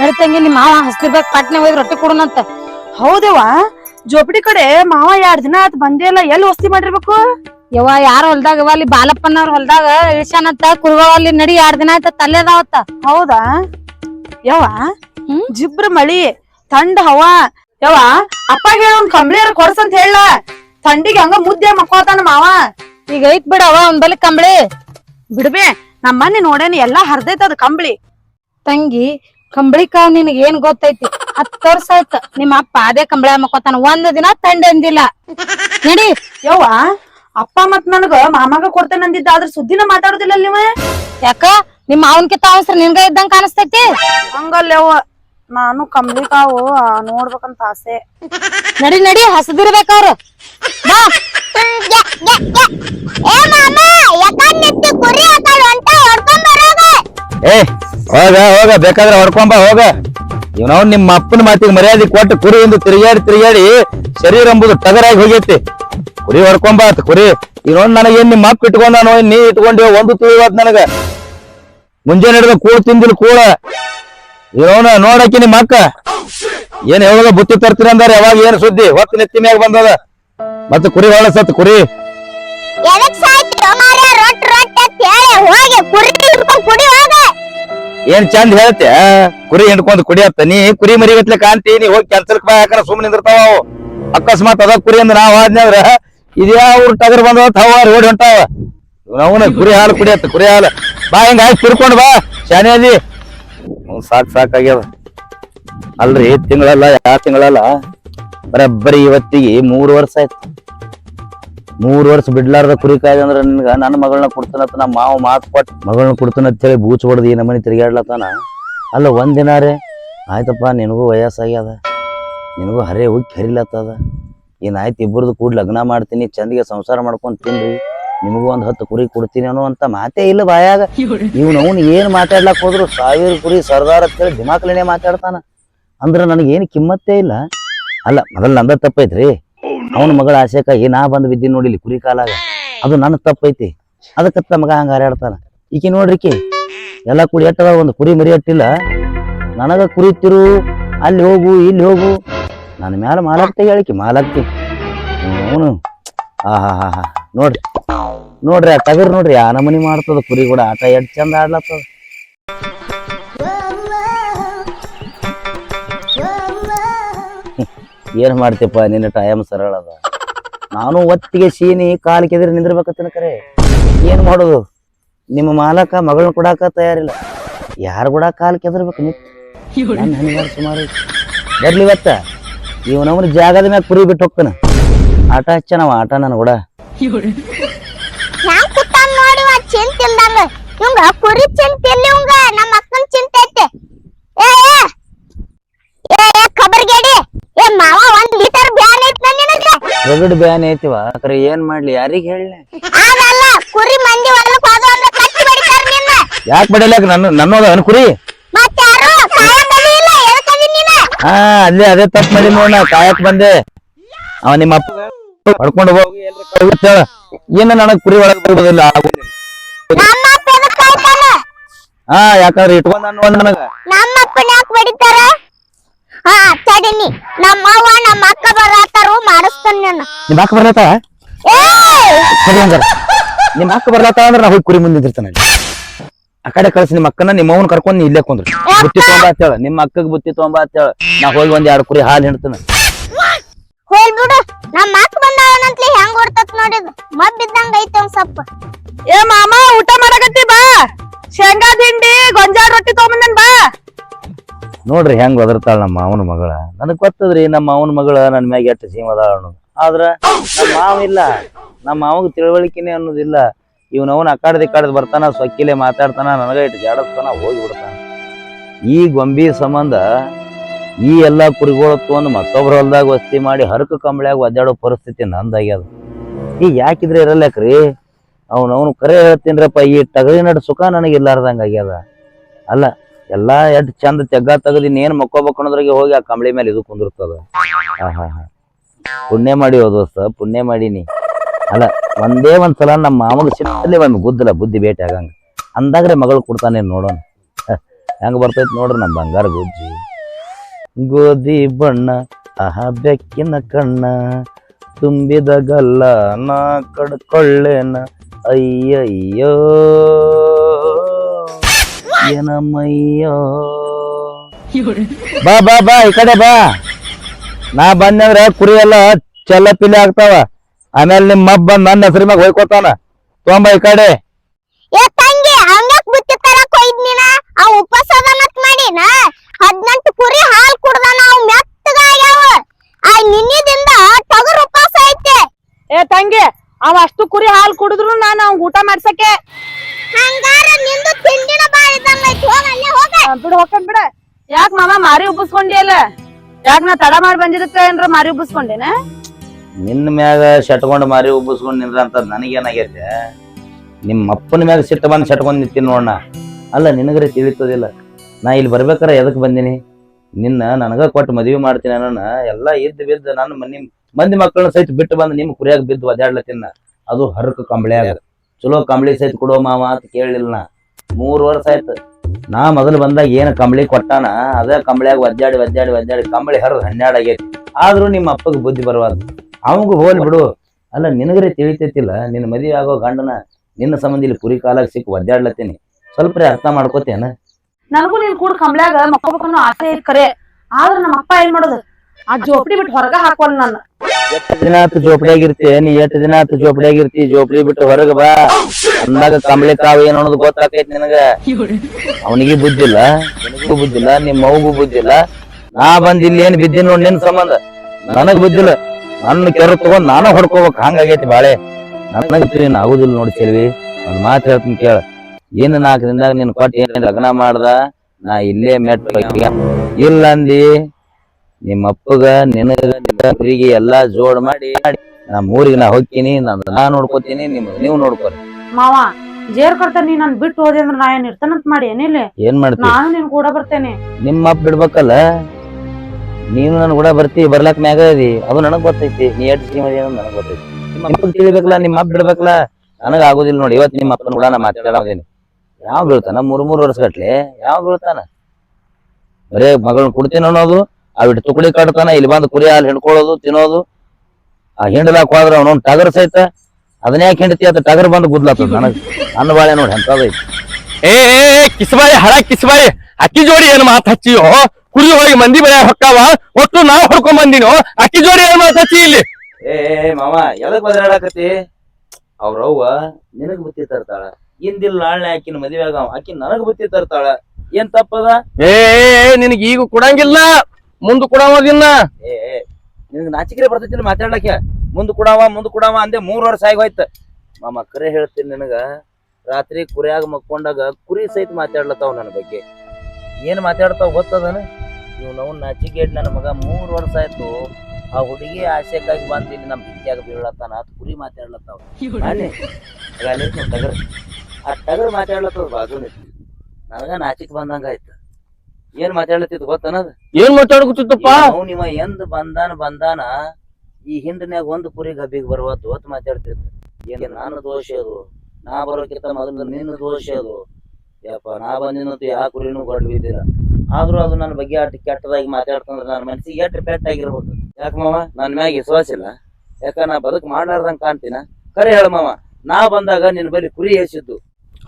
ನಡಿತಂಗಿ ನಿಮ್ಮ ಮಾವ ಹಸ್ತಿರ್ಬೇಕು ಪಟ್ನೆ ಹೋಗಿ ರೊಟ್ಟಿ ಕೊಡೋಣಂತ. ಹೌದವ್ವ ಜೋಪಡಿ ಕಡೆ ಮಾವ ಎರಡ್ ದಿನ ಆತ್ ಬಂದೇ ಇಲ್ಲ ಎಲ್ಲಿ ವಸ್ತಿ ಮಾಡಿರ್ಬೇಕು? ಯವ್ವ ಯಾರ ಹೊಲ್ದಾಗ ಅಲ್ಲಿ ಬಾಲಪ್ಪನವ್ರ ಹೊಲ್ದಾಗ ಅಂತ ಕುರುಗಳ ಅಲ್ಲಿ ನಡಿ ಎರಡ್ ದಿನ ಆಯ್ತ ತಲೆ ಅದಾವತ್ತ. ಹೌದಾ? ಯವ್ವ ಹ್ಮ್? ಜಿಬ್ರ ಮಳಿ ಥಂಡ್ ಹವ. ಯವ್ವ ಅಪ್ಪ ಹೇಳ ಒಂದ್ ಕೊರಸ ಕೊಡ್ಸಂತ ಹೇಳ. ಥಂಡಿಗೆ ಹಂಗ ಮುದ್ದೆ ಮಕ್ಕೋತಾನ ಮಾವ. ಈಗ ಐತ್ ಬಿಡವ ಒಂದ್ ಬಲಿ ಕಂಬಳಿ. ಬಿಡ್ಬೆ ನಮ್ಮ ಮನೆ ನೋಡೇನಿ ಎಲ್ಲಾ ಹರ್ದೈತ ಅದ್ ಕಂಬಳಿ. ತಂಗಿ ಕಂಬಳಿ ಕಾವ್ ನಿನಗ್ ಏನ್ ಗೊತ್ತೈತಿ? ಹತ್ತು ವರ್ಷ ಆಯ್ತು ನಿಮ್ಮ ಅಪ್ಪ ಅದೇ ಕಂಬಳಿ ಮಕ್ಕೋತಾನ ಒಂದ್ ದಿನ ತಂಡ ಅಂದಿಲ್ಲ. ನಡಿ. ಯವ್ವ ಅಪ್ಪ ಮತ್ ನನಗ ಮಾಮಾಗ ಕೊಡ್ತೇನೆ ಅಂದಿದ್ದ ಆದ್ರ ಸುದ್ದಿನ ಮಾತಾಡುದಿಲ್ಲ ನೀವ? ಯಾಕ? ನಿಮ್ಮ ಅವನ್ಕಿತ ಅವಸರ ನಿನ್ಗ ಇದ್ದಂಗ ಕಾಣಿಸ್ತೈತಿ? ಹಂಗಲ್ಲವ್ವ ನಾನು ಕಂಬಳಿ ಕಾವು ನೋಡ್ಬೇಕಂತ ಆಸೆ. ನಡಿ ನಡಿ. ಹಸದಿರ್ಬೇಕವ್ರ ಬಾ. ಏ ಹೋಗ ಹೋಗ, ಬೇಕಾದ್ರೆ ಹೊಡ್ಕೊಂಬ, ಹೋಗ. ಇವನವ್ ನಿಮ್ಮ ಅಪ್ಪನ ಮಾತಿಗೆ ಮರ್ಯಾದೆ ಕೊಟ್ಟು ಕುರಿ ಒಂದು ತಿರುಗಾಡಿ ತಿರುಗಾಡಿ ಶರೀರ ಎಂಬುದು ಟಗರಾಗಿ ಹೋಗೈತಿ. ಕುರಿ ಹೊಡ್ಕೊಂಬ, ಆತ ಕುರಿ. ಇನ್ನೊಂದ್ ನನಗೇನ್ ನಿಮ್ಮ ಅಪ್ಪ ಇಟ್ಕೊಂಡಾನೋ ನೀ ಇಟ್ಕೊಂಡಿ ಒಂದು ತಿಳಿವತ್ ನನಗ. ಮುಂಜಾನೆ ಹಿಡಿದ ಕೂಳು ತಿಂದಿಲ್ ಕೂಳ. ಇವನ ನೋಡಕ್ಕೆ ನಿಮ್ಮ ಅಕ್ಕ. ಏನ್ ಯಾವಾಗ ಬುತ್ತಿ ತರ್ತೀನಿ ಅಂದಾರ, ಯಾವಾಗ ಏನ್ ಸುದ್ದಿ? ಹೊತ್ತು ನೆತ್ತಿ ಮ್ಯಾಗ ಬಂದದ. ಮತ್ತೆ ಕುರಿ ಕುರಿ. ರೊಟ್ಟ ರೊಟ್ಟ ಅಂತ ಹೋಗಿ ಕುರಿ ಹೋಗ. ಏನ್ ಚಂದ ಹೇಳ್ತೆ ಕುರಿ ಹಿಡ್ಕೊಂಡ್ ಕುಡಿಯತ್ತ. ನೀ ಕುರಿ ಮರಿಗತ್ಲೆ ಕಾಂತಿ ನೀ ಹೋಗಿ ಕೆಲ್ಸಕ್ಕೆ ಬಾ, ಯಾಕಂದ್ರೆ ಸುಮ್ಮನೆ ನಿಂದಿರ್ತಾವ ಅಕಸ್ಮಾತ್ ಅದ ಕುರಿ ಅಂದ್ರೆ ನಾವ್ ಆದ್ನಂದ್ರ ಇದ್ಯಾವ ಟಗರ್ ಬಂದವ ತಾವ ರೋಡ್ ಹೊಂಟಾವ. ಅವನ ಕುರಿ ಹಾಲು ಕುಡಿಯತ್ತ, ಕುರಿ ಹಾಲು. ಬಾ ಹಿಂಗ ಹಾಕಿ ತಿರ್ಕೊಂಡ್ ಬಾ ಶಾನೆ ಸಾಕ್ ಅವ್ನ್ ಸಾಕ್ ಸಾಕಾಗ್ಯದ ಅಲ್ರಿ, ತಿಂಗಳಲ್ಲ ಯಾವ ತಿಂಗಳಲ್ಲ. ಬರಬ್ಬರಿ ಇವತ್ತಿಗೆ ಮೂರು ವರ್ಷ ಆಯ್ತು. ಮೂರ್ ವರ್ಷ ಬಿಡ್ಲಾರ್ದ ಕುರಿ ಕಾಯ್ದೆ ಅಂದ್ರೆ ನಿನ್ಗ ನನ್ನ ಮಗಳನ್ನ ಕೊಡ್ತಾನತ್ತ ನಮ್ಮ ಮಾವ ಮಾತು ಕೊಟ್ಟು ಮಗಳನ್ನ ಕೊಡ್ತಾನ ಅಂತೇಳಿ ಬೂಚ್ ಹೊಡೆದು ಈ ನಮ್ಮನೆ ತಿರುಗಾಡ್ಲತ್ತಾನ ಅಲ್ಲ ಒಂದಿನ ದಿನ ರೀ. ಆಯ್ತಪ್ಪ, ನಿನಗೂ ವಯಸ್ಸಾಗ್ಯದ. ನಿನಗೂ ಹರೇ ಹೋಗಿ ಹರಿಲತ್ತದ. ಏನ್ ಆಯ್ತು, ಇಬ್ಬರದು ಕೂಡ ಲಗ್ನ ಮಾಡ್ತೀನಿ, ಚಂದಿಗೆ ಸಂಸಾರ ಮಾಡ್ಕೊಂಡು ತಿನ್ರಿ. ನಿಮಗೂ ಒಂದು ಹತ್ತು ಕುರಿ ಕೊಡ್ತೀನಿ ಅನ್ನೋ ಅಂತ ಮಾತೇ ಇಲ್ಲ ಬಾಯಾಗ. ಇವ್ನ ಅವ್ನು ಏನು ಮಾತಾಡ್ಲಕ್ ಹೋದ್ರು ಸಾವಿರ ಕುರಿ ಸರ್ದಾರ್ ಅಂತೇಳಿ ದಿಮಾಕ್ಲೇನೆ ಮಾತಾಡ್ತಾನ. ಅಂದ್ರೆ ನನಗೇನು ಕಿಮ್ಮತ್ತೇ ಇಲ್ಲ. ಅಲ್ಲ, ಮೊದಲು ನಂದ ತಪ್ಪೈತ್ರಿ. ಅವನ ಮಗಳ ಆಸೆಕಾಗಿ ನಾ ಬಂದ್ ನೋಡಿಲಿ ಕುರಿ ಕಾಲಾಗ. ಅದು ನನ್ನ ತಪ್ಪೈತಿ. ಅದಕ್ಕೆ ಮಗ ಹಂಗ ಹಾರಾಡ್ತಾನ ಈಕೆ ನೋಡ್ರಿಕಿ ಎಲ್ಲ ಕುಡಿ ಎಟ್ಟದ, ಒಂದು ಕುರಿ ಮರಿ ನನಗೆ ನನಗ ಕುರಿತಿರು ಅಲ್ಲಿ ಹೋಗು, ಇಲ್ಲಿ ಹೋಗು. ನನ್ನ ಮ್ಯಾಲ ಮಾಲಾಕ್ತಿ ಹೇಳಿಕಿ ಮಾಲಾಕ್ತಿ. ಅವನು ಆ ಹಾ ಹಾ ಹಾ, ನೋಡ್ರಿ. ನೋಡ್ರಿ, ಆ ಟಗರ್ ನೋಡ್ರಿ, ಆ ನಮನಿ ಮಾಡ್ತದ ಕುರಿ ಕೂಡ. ಆಟ ಎಡ್ ಚಂದ ಆಡ್ಲತ್ತದ. ಏನ್ ಮಾಡ್ತೀಯಪ್ಪ, ನಿನ್ನ ಟೈಮ್ ಸರಳ ಅದ. ನಾನು ಒತ್ತಿಗೆ ಸೀನಿ ಕಾಲ್ ಕೆದರಿ ನಿಂದಿರ್ಬೇಕತ್ತಿನ ಕರೆ. ಏನ್ ಮಾಡೋದು? ನಿಮ್ಮ ಮಾಲಕ ಮಗಳನ್ನ ಕೊಡಾಕ ತಯಾರಿಲ್ಲ. ಯಾರು ಕೂಡ ಕಾಲ್ ಕೆದರ್ಬೇಕು ನಿತ್ ನನ್ನ ಹನಿಗಾರ ಸುಮಾರು. ಬರ್ಲಿ ಇವತ್ತ. ಇವನವನ ಜಾಗದ ಮ್ಯಾಗ ಕುರಿ ಬಿಟ್ಟು ಹೋಗ್ತಾನ. ಆಟ ಹಚ್ಚನವ ಆಟ ನಾನು ಕೂಡ. ಕುರಿ ಚಿಂತೆ ನಮ್ಮ ಅಕ್ಕನ ಚಿಂತೆ ಐತೆ. ಏ ಮಾವ ಒಂದ್ ಲೀಟರ್ ಬ್ಯಾನ್ ಐತ್ ನಿನಗೆ. ರಗಡ್ ಬ್ಯಾನ್ ಐತಿವ. ಕರೆ ಏನ್ ಮಾಡ್ಲಿ? ಯಾರಿಗ್ ಹೇಳಿ ಆಗಲ್ಲ ಕುರಿ ಮಂದಿ ಹೊಲಕ್ ಹೋದ ಅಂದ್ರೆ ಕಟ್ಟಿ ಬಡಿತಾರ ನಿನ್ನ. ಯಾಕೆ ಬಡಿಯಲ್ಯಾಕ ನನ್ನ ನನ್ನೋದ ಅನ್ ಕುರಿ? ಇಲ್ಲ ನೀನ. ಹಾ ಅಲ್ಲೇ ಅದೇ ತಪ್ಪ ಮಾಡಿ ನೋಡ ಕಾಯಕ್ ಬಂದೆ. ಅವ ನಿಮ್ಮ ಅಪ್ಪ ಹೊಡ್ಕೊಂಡು ಹೋಗಿ. ಎಲ್ರ. ಏನು ನನಗ್ ಕುರಿ ಒಳಗ್ ಬಿಡುದಿಲ್ಲ ನಮ್ಮ ಅಪ್ಪ ಎದಕ್ ಕಾಯ್ತಾನ? ಹಾ ಯಾಕಂದ್ರೆ ಇಟ್ಕೊಂಡ್ ನನಗ. ನಮ್ಮ ಅಪ್ಪನ ಯಾಕೆ ಬಡಿತಾರ? ಹಾ ತಡಿನಿ. ನಮ್ಮ ಅವ್ವ ನಮ್ಮ ಅಕ್ಕ ಬರತ್ತಾರು ಮಾಡಿಸ್ತಾನ ನಾನು. ನಿಮ್ ಅಕ್ಕ ಬರ್ಲತ್ತ ಸರಿ ಹಂಗಾರ. ನಿಮ್ ಅಕ್ಕ ಬರ್ಲತ್ತ ಅಂದ್ರೆ ನಾ ಹೋಗಿ ಕುರಿ ಮುಂದೆ ನಿಂದಿರ್ತಾನೆ ಅಲ್ಲಿ. ಆ ಕಡೆ ಕಳ್ಸಿ ನಿಮ್ಮ ಅಕ್ಕನ ನಿಮ್ಮ ಅವನ್ ಕರ್ಕೊಂಡ್ ನೀ ಇಲ್ಲೇ ಕುಂದ್ರಿ. ಬುತ್ತಿ ತೊಗೊಂಬ ಅಂತ ಹೇಳ. ನಿಮ್ಮ ಅಕ್ಕಗ್ ಬುತ್ತಿ ತೊಗೊಂಬ ಅಂತ ಹೇಳ. ನಾ ಹೋಗಿ ಒಂದ್ ಎರಡು ಕುರಿ ಹಾಲು ಹಿಡ್ತಾನ. ಹೋಲ್ ಬಿಡು. ನಮ್ಮ ಅಕ್ಕ ಬಂದಾಳನಂತ್ಲಿ ಹೆಂಗ್ ಹೊಡ್ತತ್ ನೋಡಿದ್. ಮಬ್ಬಿದ್ದಂಗ ಐತೆ ಒಂದ್ ಸ್ವಲ್ಪ. ಏ ಮಾಮ ಊಟ ಮಾಡಕತ್ತಿ ಬಾ. ಶೇಂಗಾ ತಿಂಡಿ ಗೊಂಜಾಳ ರೊಟ್ಟಿ ತಗೊಂಬಂದನ್ ಬಾ. ನೋಡ್ರಿ ಹೆಂಗ್ ಒದರ್ತಾಳ ನಮ್ಮ ಮಾವನ ಮಗಳ. ನನಗ್ ಗೊತ್ತದ್ರಿ ನಮ್ಮ ಮಾವನ ಮಗಳ ನನ್ ಮ್ಯಾಗ ಎಷ್ಟು ಸೀಮ ಅದಾಳ ಅನ್ನೋದು. ಆದ್ರ ನಮ್ಮ ಮಾವ ಇಲ್ಲ. ನಮ್ಮ ಮಾವಗ ತಿಳುವಳಿಕೆನೆ ಅನ್ನೋದಿಲ್ಲ. ಇವನ್ ಅವನ್ ಅಕಾಡದಿ ಕಾಡದ್ ಬರ್ತಾನ, ಸೊಕ್ಕಿಲೆ ಮಾತಾಡ್ತಾನ, ನನಗ ಇಟ್ಟು ಜಾಡಸ್ತಾನ, ಹೋಗಿ ಬಿಡ್ತಾನ. ಈ ಗೊಂಬಿ ಸಂಬಂಧ ಈ ಎಲ್ಲಾ ಕುರಿಗಳು ತಗೊಂಡು ಮತ್ತೊಬ್ರ ಹೊಲ್ದಾಗ ವಸ್ತಿ ಮಾಡಿ ಹರಕ ಕಂಬಳಿಯಾಗ ಒದ್ದಾಡೋ ಪರಿಸ್ಥಿತಿ ನಂದಾಗ್ಯದ. ಈ ಯಾಕಿದ್ರೆ ಇರಲ್ಲಕ್ರಿ? ಅವನವನು ಕರೆ ಹೇಳ್ತೀನ್ರಪ್ಪ, ಈ ಟಗರಿ ನಡ್ ಸುಖ ನನಗೆ ಇಲ್ಲಾರ್ದಂಗ ಆಗ್ಯದ. ಅಲ್ಲ ಎಲ್ಲಾ ಎಡ್ ಚಂದ ತೆಗ್ಗ ತೆಗದ್ ಇನ್ನೇನ್ ಮಕ್ಕೋಬೇಕು ಅನ್ನೋದ್ರಾಗೆ ಹೋಗಿ ಆ ಕಂಬಳಿ ಮೇಲೆ ಇದು ಕುಂದಿರ್ತದ. ಪುಣ್ಯ ಮಾಡಿ ದೋಸ್ತ, ಪುಣ್ಯ ಮಾಡೀನಿ. ಅಲ್ಲ, ಒಂದೇ ಒಂದ್ ಸಲ ನಮ್ಮ ಮಾಮಗ ಸಿಟ್ಟಲ್ಲಿ ಒಮ್ಮೆ ಗುದ್ದಲ, ಬುದ್ಧಿ ಭೇಟಿ ಆಗಂಗ. ಅಂದಾಗ್ರೆ ಮಗಳು ಕೊಡ್ತಾನೆ ನೋಡೋಣ. ಹೆಂಗ್ ಬರ್ತೈತಿ ನೋಡ್ರಿ ನಮ್ಮ ಬಂಗಾರ ಗುಜ್ಜಿ. ಗೋಧಿ ಬಣ್ಣ, ಆಹಾ, ಬೆಕ್ಕಿನ ಕಣ್ಣ, ತುಂಬಿದ ಗಲ್ಲ ನಾ ಕಡ್ಕೊಳ್ಳೇನ. ಅಯ್ಯಯ್ಯೋ. ಏನಮ್ಮಯ್ಯೋ? ಬಾ ಬಾ ಬಾ ಈ ಕಡೆ ಬಾ. ನಾ ಬಂದ್ರ ಕುರಿ ಎಲ್ಲ ಚೆಲ್ಲ ಪಿಲಿ ಆಗ್ತಾವ. ಆಮೇಲೆ ನಿಮ್ಮ ಮಬ್ ಬಂದ್ ನನ್ನ ಹೆಸರು ಮ್ಯಾಗ ಹೋಯ್ಕೋತಾನ. ತೊಂಬ ಈ ಕಡೆ. ಏ ತಂಗಿ ಹಂಗ್ಯಾಕ್ ಬುತ್ತಿ ತರಕ್ ಹೋಯ್ದ್ ಆ ಉಪವಾಸ ಅದನ್ನತ್ ಮಾಡಿನ? ಹದ್ನೆಂಟು ಕುರಿ ಹಾಲ್ ಕುಡ್ದಾನ ಅವ್ ಮೆತ್ತಗಾಗ್ಯಾವ ಆ ನಿನ್ನಿದಿಂದ ಟಗರ್ ಉಪವಾಸ ಐತೆ. ಏ ತಂಗಿ ಅವ ಅಷ್ಟು ಕುರಿ ಹಾಲು ಕುಡಿದ್ರು ನಾನು ಅವ್ನ್ ಊಟ ಮಾಡ್ಸಕ್ಕೆ. ಹಂಗಾರ ನಿಂದು ಬಿಡು ಹೋಗ್ಕೊಂಡ್ ಬಿಡ. ಯಾಕ್ ಮಾಮ, ಮಾರಿ ಉಬ್ಬಿಸ್ಕೊಂಡಿ ಅಲ್ಲ? ಯಾಕ್ ನಾ ತಡ ಮಾಡಿ ಬಂದಿದ್ದಕ್ಕ ಏನ್ರ ಮಾರಿ ಉಬ್ಬಿಸ್ಕೊಂಡೇನ? ನಿನ್ನ ಮ್ಯಾಗ ಶಟ್ಕೊಂಡ್ ಮಾರಿ ಉಬ್ಬಿಸ್ಕೊಂಡ್ ನಿಂದ್ರ ಅಂತ ನನಗೇನಾಗೈತೆ? ನಿಮ್ಮ ಅಪ್ಪನ ಮ್ಯಾಗ ಸಿಟ್ಟು ಬಂದ್ ಶಟ್ಕೊಂಡ್ ನಿಂತೀನಿ ನೋಡಣ ಅಲ್ಲ, ನಿನಗರೆ ತಿಳಿತದಿಲ್ಲ. ನಾ ಇಲ್ಲಿ ಬರ್ಬೇಕಾರ ಎದಕ್ ಬಂದಿನಿ? ನಿನ್ನ ನನಗ ಕೊಟ್ಟು ಮದ್ವಿ ಮಾಡ್ತೀನಿ ಅನ್ನೋಣ ಎಲ್ಲ ಇದ್ ಬಿದ್ದ ನನ್ನ ಮನಿ ಮಂದಿ ಮಕ್ಕಳನ್ನ ಸಹಿತ ಬಿಟ್ಟು ಬಂದು ನಿಮ್ ಕುರಿಯಾಗ ಬಿದ್ದು ಒದ್ದಾಡ್ಲತ್ತಿನ ಅದು ಹರಕ ಕಂಬಳಿಯಾಗ ಚಲೋ ಕಂಬಳಿ ಸಹಿತ ಕೊಡೋ ಮಾವ ಅಂತ ಕೇಳಿಲ್ಲ ನಾ. ಮೂರ್ ವರ್ಷ ಆಯ್ತು. ನಾ ಮೊದಲು ಬಂದಾಗ ಏನು ಕಂಬಳಿ ಕೊಟ್ಟಾನ? ಅದೇ ಕಂಬಳಿಯಾಗ ಒದ್ದಾಡಿ ಒದ್ದಾಡಿ ಒದ್ದಾಡಿ ಕಂಬಳಿ ಹರ ಹನ್ನೆರಡು ಆಗೈತಿ. ಆದ್ರೂ ನಿಮ್ಮ ಅಪ್ಪಗೆ ಬುದ್ಧಿ ಬರಬಾರ್ದು. ಅವಂಗೂ ಹೋಲಿ ಬಿಡು. ಅಲ್ಲ ನಿನಗರೆ ತಿಳಿತೈತಿಲ್ಲ, ನಿನ್ನ ಮದುವೆ ಆಗೋ ಗಂಡನ ನಿನ್ನ ಸಂಬಂಧ ಇಲ್ಲಿ ಪುರಿ ಕಾಲಾಗ ಸಿಕ್ಕಿ ಒದ್ದಾಡ್ಲತ್ತೀನಿ. ಸ್ವಲ್ಪ ಅರ್ಥ ಮಾಡ್ಕೋತೇನ? ನನಗೂ ನೀನ್ ಕೂಡ ಕಂಬಳ್ಯಾಗ ಮಕ್ಕೋಬೇಕು ಆಸೆ ಖರೆ ಆದ್ರ ನಮ್ಮ ಅಪ್ಪ ಏನ್ ಮಾಡೋದು? ಆ ಜೋಪಡಿ ಬಿಟ್ಟು ಹೊರಗ ಹಾಕೋಲ್ಲ ನನ್ನ ಎಷ್ಟು ದಿನ ಆತು ಜೋಪಡಿಯಾಗಿರ್ತಿ ನೀ ಎಷ್ಟು ದಿನ ಆತು ಜೋಪಡಿಯಾಗಿರ್ತಿ ಜೋಪಡಿ ಬಿಟ್ಟು ಹೊರಗ ಬಾ. ಅಂದಾಗ ಕಂಬಳಿ ಕಾವು ಏನು ಅನ್ನೋದು ಗೊತ್ತಾಕೈತಿ ನಿನಗ? ಅವನಿಗೆ ಬುದ್ಧಿಲ್ಲ ನಿನಗೂ ಬುದ್ಧಿಲ್ಲ ನಿಮ್ಮ ಮಗುಗೂ ಬುದ್ಧಿಲ್ಲ ನಾ ಬಂದ್ ಇಲ್ಲಿ ಏನ್ ಬಿದ್ದಿನ ನೋಡ್ ನಿನ್ ಸಂಬಂಧ? ನನಗ್ ಬುದ್ಧಿಲ್ಲ ನನ್ನ ಕೆರ ತಗೊಂಡ್ ನಾನು ಹೊಡ್ಕೋಬೇಕು. ಹಂಗಾಗೈತಿ ಬಾಳೆ. ನನಗ್ ನೀನ್ ಆಗುದಿಲ್ಲ ನೋಡಿ ಚೆಲ್ವಿ. ಒಂದ್ ಮಾತು ಹೇಳ್ತೀನಿ ಕೇಳ. ಏನ್ ನಾಲ್ಕು ದಿನದಾಗ ನಿನ್ ಕೊಟ್ಟ ಏನ್ ಲಗ್ನ ಮಾಡ್ದ? ನಾ ಇಲ್ಲೇ ಮೆಟ್ ಇಲ್ಲ ಅಂದಿ. ನಿಮ್ಮ ಅಪ್ಪಗ ನಿನಗ ಎಲ್ಲಾ ಜೋಡ್ ಮಾಡಿ ನಮ್ಮ ಊರಿಗೆ ನಾ ಹೋಗ್ತೀನಿ ನಾನು ನಾ ನೋಡ್ಕೋತೀನಿ ನಿಮ್ ನೀವು ನೋಡ್ಕೋರಿ. ಮಾವ ಜೇರ್ ಕರ್ತ ನೀ ನನ್ ಬಿಟ್ಟು ಹೋದೆ ಅಂದ್ರೆ ನಾ ಏನ್ ಇರ್ತಾನಂತ ಮಾಡಿ ಏನಿಲ್ಲ. ಏನ್ ಮಾಡ್ತೀನಿ ನಾನು ನಿನ್ ಕೂಡ ಬರ್ತೇನೆ. ನಿಮ್ಮ ಅಪ್ಪ ಬಿಡ್ಬೇಕಲ್ಲ? ನೀನು ನನ್ ಕೂಡ ಬರ್ತಿ ಬರ್ಲಾಕ್ ಮ್ಯಾಗ ಅದಿ. ಅದು ನನಗ್ ಗೊತ್ತೈತಿ. ನೀ ಎಷ್ಟು ಅನ್ನೋದು ನನಗ್ ಗೊತ್ತೈತಿ. ನಿಮ್ಮ ಅಪ್ಪ ತಿಳಿಬೇಕಲ್ಲ ನಿಮ್ಮ ಅಪ್ಪ ಬಿಡ್ಬೇಕಲ್ಲ? ನನಗ್ ಆಗೋದಿಲ್ಲ ನೋಡಿ ಇವತ್ತು ನಿಮ್ಮ ಅಪ್ಪನ ಕೂಡ ನಾ ಮಾತಾಡೋದೇನಿ ಯಾವ ಬೀಳ್ತಾನ? ಮೂರ್ ಮೂರ್ ವರ್ಷ ಗಟ್ಲೆ? ಯಾವ ಬೀಳ್ತಾನ? ಬರೇ ಮಗಳನ್ನ ಕೊಡ್ತೇನೆ ಅನ್ನೋದು? ಅವಿಟ್ಟು ತುಕಡಿ ಕಟ್ತಾನ ಇಲ್ಲಿ ಬಂದು ಕುರಿ ಹಾಲು ಹಿಂಡ್ಕೊಳ್ಳೋದು ತಿನ್ನೋದು. ಆ ಹಿಂಡಲಾಕ್ ಹೋದ್ರ ಅವನೊಂದು ಟಗರ್ ಸಹಿತ. ಅದನ್ನೇ ಯಾಕೆ ಹಿಂಡತಿ ಅಂತ ಟಗರ್ ಬಂದು ಗುದ್ಲಾತದ ನನಗ್? ನನ್ನ ಬಾಳೆ ನೋಡಿ ಎಂತದೈತಿ ಏ ಕಿಸ್ಬಾಯಿ ಹಳ ಕಿಸಬಾಳಿ ಅಕ್ಕಿ ಜೋಡಿ ಏನ್ ಮಾತು ಹಚ್ಚಿಯೋ? ಕುರಿ ಹೋಗಿ ಮಂದಿ ಬರ ಹೊಕ್ಕಾವ? ಒಟ್ಟು ನಾವ್ ಹೊಡ್ಕೊಂಡ್ ಬಂದಿನೋ? ಅಕ್ಕಿ ಜೋಡಿ ಏನ್ ಮಾತು ಹಚ್ಚಿ ಇಲ್ಲಿ? ಏ ಏ, ಮಾವ ಎದಕ್ ಬದಲಾಡಕತಿ ಅವ್ರವ್ವ ನಿನಗ್ ಬುತ್ತಿ ತರ್ತಾಳ. ಇಂದಿಲ್ ನಾಳೆ ಆಕಿನ ಮದ್ವೆ ಆಗ ಆಕಿ ನನಗ್ ಬುತ್ತಿ ತರ್ತಾಳ. ಏನ್ ತಪ್ಪದ? ಏ ನಿನಗೆ ಈಗ ಕೊಡಂಗಿಲ್ಲ. ಮುಂದ್ ಏ ಏ, ನಿನಗ್ ನಾಚಿಕೆ ಬರ್ತೈತಿ ಮಾತಾಡ್ಲಕ್ಕೆ. ಮುಂದ್ ಕುಡಾವ ಮುಂದ್ ಕುಡಾವ ಅಂದೆ ಮೂರ್ ವರ್ಷ ಆಗಿ ಹೋಯ್ತ. ಮಾಮ ಕರೆ ಹೇಳ್ತೀನಿ ನಿನಗ. ರಾತ್ರಿ ಕುರಿಯಾಗ ಮಕ್ಕೊಂಡಾಗ ಕುರಿ ಸಹಿತ ಮಾತಾಡ್ಲತ್ತಾವ ನನ್ನ ಬಗ್ಗೆ. ಏನ್ ಮಾತಾಡ್ತಾವ ಗೊತ್ತದನ? ಇವ್ ನಾವು ನಾಚಿಕೆ ನನ್ನ ಮಗ ಮೂರ್ ವರ್ಷ ಆಯ್ತು. ಆ ಹುಡುಗಿ ಆಸೆಗಾಗಿ ಬಂದ್ ಇಲ್ಲಿ ನಮ್ ಬಿಟ್ಟಿಯಾಗ ಬೀಳತ್ತಾನ ಅದ್ ಕುರಿ ಮಾತಾಡ್ಲತ್ತಾವ. ಆ ಟಗರ್ ಮಾತಾಡ್ಲತ್ತದ ಬಾಜು ನನಗ ನಾಚಿಕ್ ಬಂದಂಗ ಆಯ್ತು ಏನ್ ಮಾತಾಡ್ಲತ್ತಿದ್ ಗೊತ್ತನದ ಏನ್ ಮಾತಾಡ್ಕೊತಿತ್ತಪ್ಪ ಅವ್ ನಿಮ್ಮ ಎಂದ್ ಬಂದಾನ ಬಂದಾನ ಈ ಹಿಂದಿನ್ಯಾಗ ಒಂದು ಕುರಿ ಗಬ್ಬಿಗೆ ಬರುವ ದೋತ್ ಮಾತಾಡ್ತಿದ್ ಏನ್ ನಾನು ದೋಷ ಅದು? ನಾ ಬರೋಕಿಂತ ಮೊದಲು ನಿನ್ನ ದೋಷ ಅದು. ಯಪ್ಪ ನಾ ಬಂದಿನಂತೂ ಯಾವ ಕುರಿನೂ ಗಡ್ ಬಿದ್ದಿಲ್ಲ ಆದ್ರೂ ಅದು ನನ್ನ ಬಗ್ಗೆ ಅಟ್ ಕೆಟ್ಟದಾಗಿ ಮಾತಾಡ್ತಂದ್ರೆ ನನ್ನ ಮನಸ್ಸಿಗೆ ಎಟ್ ಪೆಟ್ಟ ಆಗಿರ್ಬೋದು. ಯಾಕ ಮಾವ? ನನ್ನ ಮ್ಯಾಗ ವಿಶ್ವಾಸ ಇಲ್ಲ. ಯಾಕ ನಾ ಬದುಕ್ ಮಾಡ್ಲಾರ್ದಂಗ ಕಾಣ್ತೀನ? ಕರೆ ಹೇಳ ಮಾವ ನಾ ಬಂದಾಗ ನಿನ್ನ ಬಳಿ ಕುರಿ ಎಸಿದ್ದು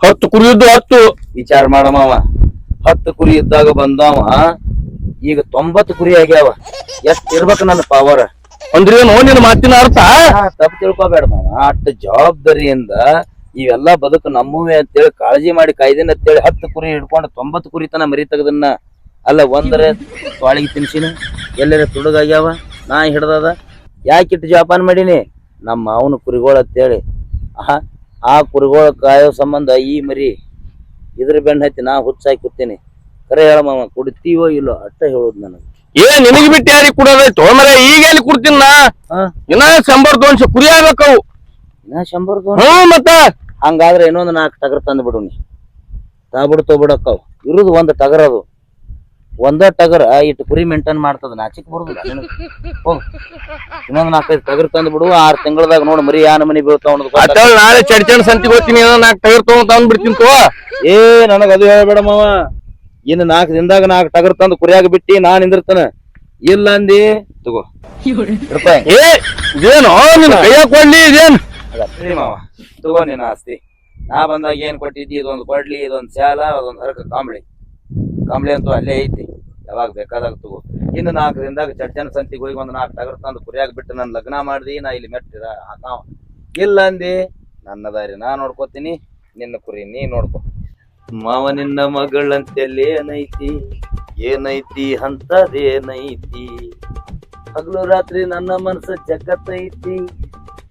ಹತ್ತು ಕುರಿಯದ್ದು ಹತ್ತು. ವಿಚಾರ ಮಾಡ ಮಾವ. ಹತ್ತು ಕುರಿ ಇದ್ದಾಗ ಬಂದವ ಈಗ ತೊಂಬತ್ತು ಕುರಿ ಆಗ್ಯಾವ. ಎಷ್ಟ್ ಇರ್ಬೇಕು ನನ್ನ ಪವರ್ ಅಂದ್ರೇನು ನಿನ್ನ ಮಾತಿನ ಅರ್ಥ? ತಪ್ಪು ತಿಳ್ಕೊಬೇಡ ಮಾವ. ಅಷ್ಟು ಜವಾಬ್ದಾರಿಯಿಂದ ಇವೆಲ್ಲ ಬದುಕು ನಮ್ಮವೇ ಅಂತೇಳಿ ಕಾಳಜಿ ಮಾಡಿ ಕಾಯ್ದಿನ ಅಂತೇಳಿ ಹತ್ತು ಕುರಿ ಹಿಡ್ಕೊಂಡು ತೊಂಬತ್ತು ಕುರಿ ತನ ಮರಿ ತೆಗದನ್ನ ಅಲ್ಲ ಒಂದರ ತೊಳಗಿ ತಿನ್ಸಿನ ಎಲ್ಲರ ತುಡುಗಾಗ್ಯಾವ ನಾ ಹಿಡ್ದದ. ಯಾಕಿಟ್ಟು ಜೋಪಾನ ಮಾಡೀನಿ? ನಮ್ಮ ಅವನ ಕುರಿಗಳು ಅಂತೇಳಿ. ಆ ಕುರಿಗಳು ಕಾಯೋ ಸಂಬಂಧ ಈ ಮರಿ ಇದ್ರ ಬೆನ್ನ ಹತ್ತಿ ನಾ ಹುಚ್ಚಾಕಿ ಕೂತೀನಿ. ಕರೆ ಹೇಳ ಮಾವ ಕುಡಿತೀವೋ ಇಲ್ಲೋ ಅಟ್ಟ ಹೇಳೋದು ನನಗೆ. ಏ ನಿನಗೆ ಬಿಟ್ಟು ಯಾರಿಗೆ ಕೊಡೋದೈತೋ ಮರ ಈಗ ಎಲ್ಲಿ ಕೊಡ್ತೀನಿ ನಾ? ಹಾ. ಇನ್ನ ಶಂಬರ್ ದೋನ್ಶ ಕುರಿ ಆಗ್ಬೇಕವು ಹ್ಮ್ ಮತ್ತ. ಹಂಗಾದ್ರೆ ಇನ್ನೊಂದು ನಾಲ್ಕು ಟಗರ್ ತಂದು ಬಿಡು ನೀ. ತಾಬಿಡು ಬಿಡಕ್ಕವು ಇರುದು ಒಂದು ಟಗರ್ ಅದು. ಒಂದ ಟಗರ್ ಇಟ್ ಕುರಿ ಮೇಂಟೈನ್ ಮಾಡ್ತದ. ನಾಚಿಕ್ ಬರುದಿಲ್ಲ ನಿನಗ್. ಹೋಗ್. ಇನ್ನೊಂದ್ ನಾಲ್ಕೈದು ಟಗರ್ ತಂದು ಬಿಡು ಆರ್ ತಿಂಗಳದಾಗ ನೋಡ್ ಮರಿ ಯಾನ ಮನಿ ಬೀಳ್ತಾವ ಅನ್ನೋದು ನಾಳೆ ಚಡ್ ಸಂತಿಗೆ ಹೋಗ್ತೀನಿ ಏನೋ ನಾಲ್ಕು ಟಗರ್ ತಗೊಂಡ್ ತಂದ್ ಬಿಡ್ತೀನಿ ತೋ ಏ ನನಗ ಅದು ಹೇಳ್ಬೇಡ ಮಾವ. ಇನ್ನು ನಾಲ್ಕು ದಿನದಾಗ ನಾಲ್ಕು ಟಗರ್ ತಂದು ಕುರಿಯಾಗ ಬಿಟ್ಟಿ ನಾ ನಿಂದಿರ್ತಾನ. ಇಲ್ಲ ಅಂದಿ. ತಗೋ. ಏ ಇದೇನು? ನಿನ್ನ. ಕೈಯಾಗ ಕೊಡ್ಲಿ ಇದೇನ್? ಮಾವ. ತಗೋ ನಿನ್ನ ಆಸ್ತಿ. ನಾ ಬಂದಾಗ ಏನ್ ಕೊಟ್ಟಿದ್ದಿ? ಇದೊಂದು ಕೊಡ್ಲಿ ಇದೊಂದು ಸ್ಯಾಲ ಅದೊಂದು ಹರಕ ಕಾಂಬಳಿ. ಕಾಂಬಳಿ ಅಂತೂ ಅಲ್ಲೇ ಐತಿ. ಯಾವಾಗ ಬೇಕಾದಾಗ ತಗೋ. ಇನ್ನು ನಾಲ್ಕು ದಿನದಾಗ ಚಡ್ಚನ ಸಂತಿಗೆ ಹೋಗಿ ಒಂದು ನಾಲ್ಕು ಟಗರ್ ತಂದು ಕುರಿಯಾಗ ಬಿಟ್ಟು ನಾನು ಲಗ್ನ ಮಾಡ್ದಿ, ನಾ ಇಲ್ಲಿ ಮೆಟ್ಟಿದ. ಹಾಕಾವ ಇಲ್ಲ ಅಂದಿ, ನನ್ನ ದಾರಿ ನಾ ನೋಡ್ಕೋತೀನಿ, ನಿನ್ನ ಕುರಿ ನೀ ನೋಡ್ಕೊ. ಮಾವ ನಿನ್ನ ಮಗಳಂತೆಲ್ಲಿ ಏನೈತಿ? ಏನೈತಿ ಅಂತದೇನೈತಿ ಹಗಲು ರಾತ್ರಿ ನನ್ನ ಮನಸ್ಸು ಜಗತ್ತೈತಿ.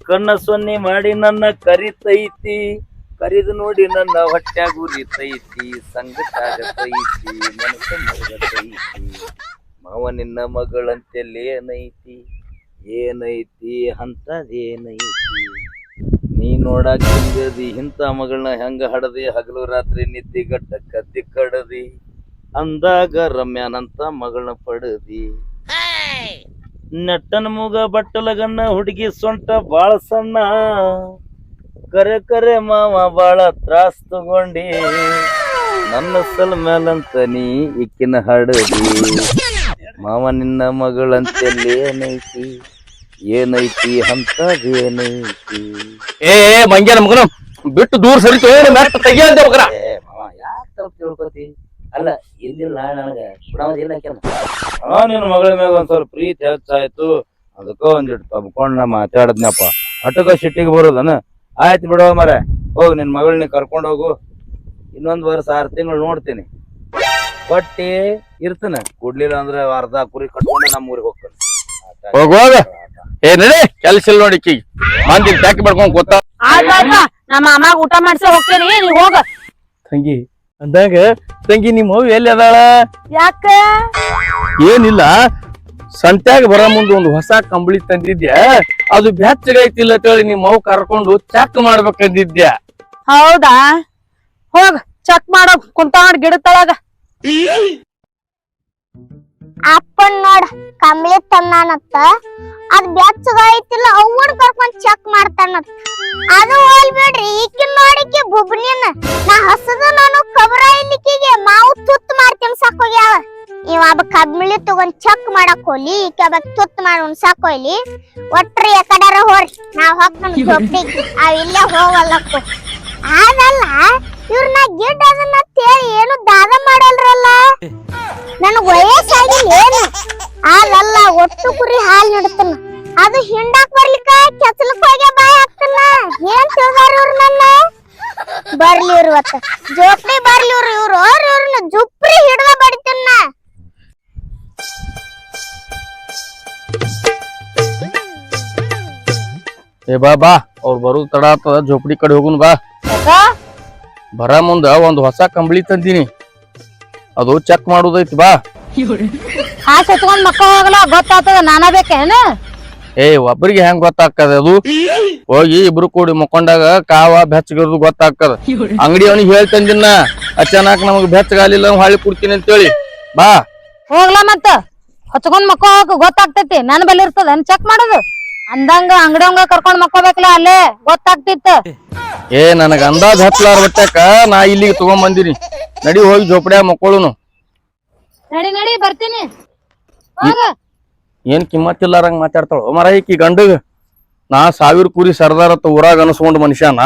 ಕಣ್ಣ ಸೊನ್ನೆ ಮಾಡಿ ನನ್ನ ಕರಿತೈತಿ. ಕರಿದು ನೋಡಿ ನನ್ನ ಹೊಟ್ಯಾಗ ಉರಿತೈತಿ ಸಂಗಟಾಗತೈತಿ ಮನಸ್ಸು ಮರಗತೈತಿ ಮಾವ ನಿನ್ನ ಮಗಳಂತೆಲ್ಲಿ ಏನೈತಿ? ಏನೈತಿ? ಅಂತದೇನೈತಿ ನೀ ನೋಡಾಕ ಹಿಂಗದಿ ಇಂಥ ಮಗಳನ್ನ ಹೆಂಗ ಹಡದಿ? ಹಗಲು ರಾತ್ರಿ ನಿದ್ದೆ ಗಟ್ಟ ಕದ್ದಿ ಕಡದಿ. ಅಂದಾಗ ರಮ್ಯಾನಂತ ಮಗಳನ್ನ ಪಡದಿ. ನಟ್ಟನ ಮುಗ ಬಟ್ಟಲಗನ್ನ ಹುಡುಗಿ ಸೊಂಟ ಬಾಳ ಸಣ್ಣ. ಕರೆ ಕರೆ ಮಾವ ಬಾಳ ತ್ರಾಸ್ ತಗೊಂಡಿ. ನನ್ನ ಸಲ್ ಮೇಲಂತ ನೀ ಇಕ್ಕಿನ ಹಡದಿ. ಮಾವ ನಿನ್ನ ಮಗಳಂತೆಲ್ಲಿ ಏನೈತಿ? ಏನೈತಿ ಅಂತ ಏನೈತಿ? ಏ, ಮಂಗ್ಯಾನ ಮಗನ ಬಿಟ್ಟು ದೂರ ಸರಿತು ಏನು ಮೆಟ್ಟ ತೆಗಿಯಂತೆ ಮಗನ. ಏ ಮಾವ ಯಾಕೆ ತಪ್ಪು ತಿಳ್ಕೊತಿ? ಅಲ್ಲ ಇಲ್ಲಿಲ್ಲ ನನಗ ಸುಡಾವದಿ ಇಲ್ಲ ಆ ನಿನ್ನ ಮಗಳ ಮ್ಯಾಗ ಒಂದ್ ಸ್ವಲ್ಪ ಪ್ರೀತಿ ಹೆಚ್ಚಾಯ್ತು. ಅದಕ್ಕ ಒಂದಿಟ್ಟು ತಬ್ಕೊಂಡ್ ನಾ ಮಾತಾಡದ್ನಪ್ಪ. ಅಟಕ ಸಿಟ್ಟಿಗೆ ಬರೋದನ? ಆಯ್ತು ಬಿಡೋ ಮರ ಹೋಗ್ ನಿನ್ ಮಗಳನ್ನ ಕರ್ಕೊಂಡು ಹೋಗು. ಇನ್ನೊಂದ್ ವರ್ಷ ಆರ್ ತಿಂಗಳು ನೋಡ್ತೀನಿ. ಕೊಟ್ಟಿ ಇರ್ತನ. ಕೊಡ್ಲಿಲ್ಲ ಅಂದ್ರೆ ಅರ್ಧ ಕುರಿ ಕಟ್ಕೊಂಡು ನಮ್ಮ ಊರಿಗೆ ಹೋಗ್ತಾನೆ. ಹೋಗುವಾಗ ಏ ನಡಿ. ಕೆಲ್ಸ ಇಲ್ಲ ನೋಡಿ ಕಿ ಮಂದಿ ಟ್ಯಾಕ್ ಮಾಡ್ಕೊಂಡ್ ಗೊತ್ತ ನಮ್ಮ ಅಮ್ಮಾಗ ಊಟ ಮಾಡಿಸ ಹೋಗ್ತೇನೆ. ನೀ ಹೋಗ. ತಂಗಿ ಅಂದಾಗ ತಂಗಿ ನಿಮ್ಮ ಹೋಗಿ ಎಲ್ಲಿ ಅದಾಳ? ಯಾಕ? ಏನಿಲ್ಲ. ಸಂತ್ಯಾಗ ಬರ ಮುಂದೆ ಒಂದು ಹೊಸ ಕಂಬಳಿ ತಂದಿದ್ಯಾ? ಅದು ಬೆಚ್ಚಗೈತಿಲ್ಲ ಅಂತೇಳಿ ನಿಮ್ಮ ಅವ್ವ ಕರ್ಕೊಂಡು ಚೆಕ್ ಮಾಡ್ಬೇಕಂದಿದ್ಯಾ? ಹೌದಾ? ಹೋಗ್ ಚೆಕ್ ಮಾಡೋ ಕುಂತಾಡ್ ಗಿಡ ತಳಗ. ಅಪ್ಪನ್ ನೋಡ್ ಕಂಬಳಿ ತಂದಾನತ್ತ ಅದ್ ಬೆಚ್ಚಗೈತಿಲ್ಲ ಐತಿಲ್ಲ ಅವ್ವನ್ ಕರ್ಕೊಂಡ್ ಚೆಕ್ ಮಾಡ್ತಾನತ್ತ ಅದು ಹೋಲ್ ಬಿಡ್ರಿ ಈಕಿನ್ ನೋಡಿಕೆ ಬುಬ್ನಿನ ನಾ ಹಸದ ನಾನು ಕಬರ ಇಲ್ಲಿಕಿಗೆ ಮಾವು ತುತ್ತು ಮಾಡ್ತೀನಿ ಸಾಕೋಗ್ಯಾವ ಇವ ಒಬ್ಬ ಕಂಬಳಿ ತಗೊಂಡ್ ಚೆಕ್ ಮಾಡಕ್ ಹೋಲಿ ಈಕೆ ಅಬ ತುತ್ತು ಮಾಡಿ ಉಣ್ಸಾಕ್ ಹೋಯ್ಲಿ ಒಟ್ರಿ ಎಕಡಾರ ಹೋರಿ ನಾವ್ ಹೋಗ್ತಾನ ಜೊಪ್ಪಿಗೆ ಅವ್ ಇಲ್ಲೇ ಹೋಗಲ್ಲಕ್ಕು ಆದಲ್ಲ ಇವ್ರನ್ನ ಗಿಡ್ ಅದನ್ನ ತೇಳಿ ಏನು ದಾದ ಮಾಡಲ್ರಲ್ಲ? ನನಗ್ ವಯಸ್ಸಾಗಿಲ್ಲ ಏನು? ಹಾಲಲ್ಲ ಒಟ್ಟು ಕುರಿ ಹಾಲ್ ನೀಡ್ತಾನ. ಅದು ಹಿಂಡಾಕ್ ಬರ್ಲಿಕ್ಕ ಕೆಸಲಕ್ ಹೋಗಿ ಬಾಯ್ ಹಾಕ್ತಾನ? ಏನ್ ತಿಳ್ದಾರ ಇವ್ರು ನನ್ನ? ಬರ್ಲಿ ಇವ್ರು ಇವತ್ತ. ಜೋಪ್ರಿ ಬರ್ಲಿ ಇವ್ರು ಇವ್ರು ಅವ್ರ ಇವ್ರನ್ನ ಜುಪ್ರಿ ಹಿಡ್ದ ಬಡಿತನ್ನ ಏ ಬಾ ಬಾ. ಅವ್ರು ಬರೋದು ತಡ ಆಗ್ತದ ಜೋಪಡಿ ಕಡೆ ಹೋಗುನ್ ಬಾ. ಬರ ಮುಂದ ಒಂದು ಹೊಸ ಕಂಬಳಿ ತಂದೀನಿ. ಅದು ಚೆಕ್ ಮಾಡೋದೈತಿ ಬಾ. ಹಾ ಮಕ್ಕ ಹೋಗಲ್ಲ ಗೊತ್ತಾಗ್ತದ ನಾನ ಬೇಕೇನ ಏ ಒಬ್ರಿಗೆ ಹೆಂಗ್ ಗೊತ್ತಾಗ್ತದ ಅದು? ಹೋಗಿ ಇಬ್ರು ಕೂಡಿ ಮುಕ್ಕೊಂಡಾಗ ಕಾವ ಬೆಚ್ಚಗಿರೋದು ಗೊತ್ತಾಗ್ತದ. ಅಂಗಡಿ ಅವನಿಗೆ ಹೇಳ್ತಂದಿನ ಅಚಾನಕ್ ನಮಗ್ ಬೆಚ್ಚಗಾಲಿಲ್ಲ ಹೊಳ್ಳಿ ಕೊಡ್ತೀನಿ ಅಂತೇಳಿ. ಬಾ. ಹೋಗ್ಲಾ ಮತ್ತ? ಹಚ್ಕೊಂಡ್ ಮಕ್ಕ ಹೋಗಕ್ ಗೊತ್ತಾಗ್ತೈತಿ ನನ್ ಬಲ್ಲಿ ಇರ್ತದ ಚೆಕ್ ಮಾಡೋದು? ಅಂದಂಗ ಅಂಗಡಿಯಂಗ ಕರ್ಕೊಂಡ್ ಮಕ್ಕೋಬೇಕಲ್ಲ ಅಲ್ಲೇ? ಗೊತ್ತಾಗ್ತಿತ್ತ. ಏ ನನಗ ಅಂದಾಜ್ ಹತ್ಲಾರ ಬಟ್ಟಕ ನಾ ಇಲ್ಲಿಗೆ ತಗೊಂಡ್ ಬಂದಿನಿ ನಡಿ ಹೋಗಿ ಜೋಪಡ್ಯ ಮಕ್ಕಳು ನಡಿ ನಡಿ ಬರ್ತೀನಿ. ಹೋಗ. ಏನ್ ಕಿಮ್ಮತ್ತಿಲ್ಲಾರಂಗ್ ಮಾತಾಡ್ತಾಳ. ಮರ ಈಕಿ ಗಂಡಗ. ನಾ ಸಾವಿರ ಕುರಿ ಸರ್ದಾರತ್ತ ಊರಾಗ ಅನಸ್ಕೊಂಡ್ ಮನುಷ್ಯನ.